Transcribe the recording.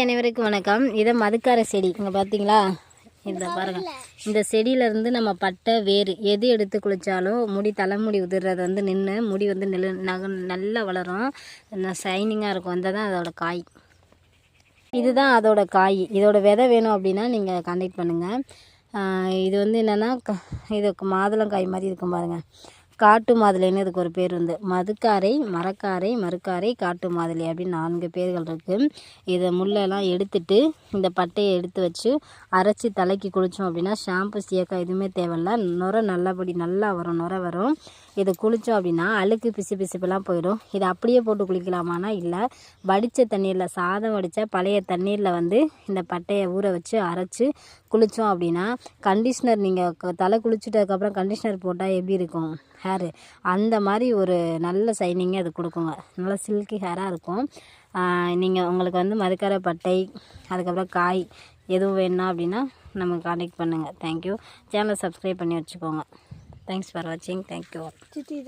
அனைவருக்கும் வணக்கம். இதை மதுக்கார செடி இங்கே பார்த்தீங்களா இந்த பாருங்க. இந்த செடியிலேருந்து நம்ம பட்டை வேறு எது எடுத்து குளித்தாலும் முடி தலைமுடி உதிர்றது வந்து நின்று முடி வந்து நில நக நல்லா வளரும். ஷைனிங்காக இருக்கும். இந்த தான் அதோட காய். இதுதான் அதோட காய். இதோட விதை வேணும் அப்படின்னா நீங்கள் கான்டாக்ட் பண்ணுங்கள் இது வந்து என்னென்னா இது மாதுளங்காய் மாதிரி இருக்கும் பாருங்கள் காட்டு மாதுளைன்னு இதுக்கு ஒரு பேர் வந்து மதுக்காரை மரக்காரை மறுக்காரை காட்டு மாதுளை அப்படின்னு நான்கு பேர்கள் இருக்குது இதை முள்ளெல்லாம் எடுத்துட்டு இந்த பட்டையை எடுத்து வச்சு அரைச்சி தலைக்கு குளித்தோம் அப்படின்னா ஷாம்பு சீக்காய் எதுவுமே தேவையில்ல. நுரை நல்லபடி நல்லா வரும் நுரை வரும். இதை குளித்தோம் அப்படின்னா அழுக்கு பிசு பிசுப்பெல்லாம் போயிடும். இதை அப்படியே போட்டு குளிக்கலாமானா இல்லை வடித்த தண்ணீரில் சாதம் வடித்த பழைய தண்ணீரில் வந்து இந்த பட்டையை ஊற வச்சு அரைச்சி குளித்தோம் அப்படின்னா கண்டிஷ்னர் நீங்கள் தலை குளிச்சுட்டதுக்கப்புறம் கண்டிஷ்னர் போட்டால் எப்படி இருக்கும்? ஹேரு அந்த மாதிரி ஒரு நல்ல சைனிங்கே அது கொடுக்குங்க. நல்ல சில்கி ஹேராக இருக்கும். நீங்கள் உங்களுக்கு வந்து மதுக்கரை பட்டை அதுக்கப்புறம் காய் எதுவும் வேணும்னா அப்படின்னா நம்ம கான்டாக்ட் பண்ணுங்கள் தேங்க்யூ சேனலை சப்ஸ்கிரைப் பண்ணி வச்சுக்கோங்க. தேங்க்ஸ் ஃபார் வாட்சிங் தேங்க்யூ சித்தி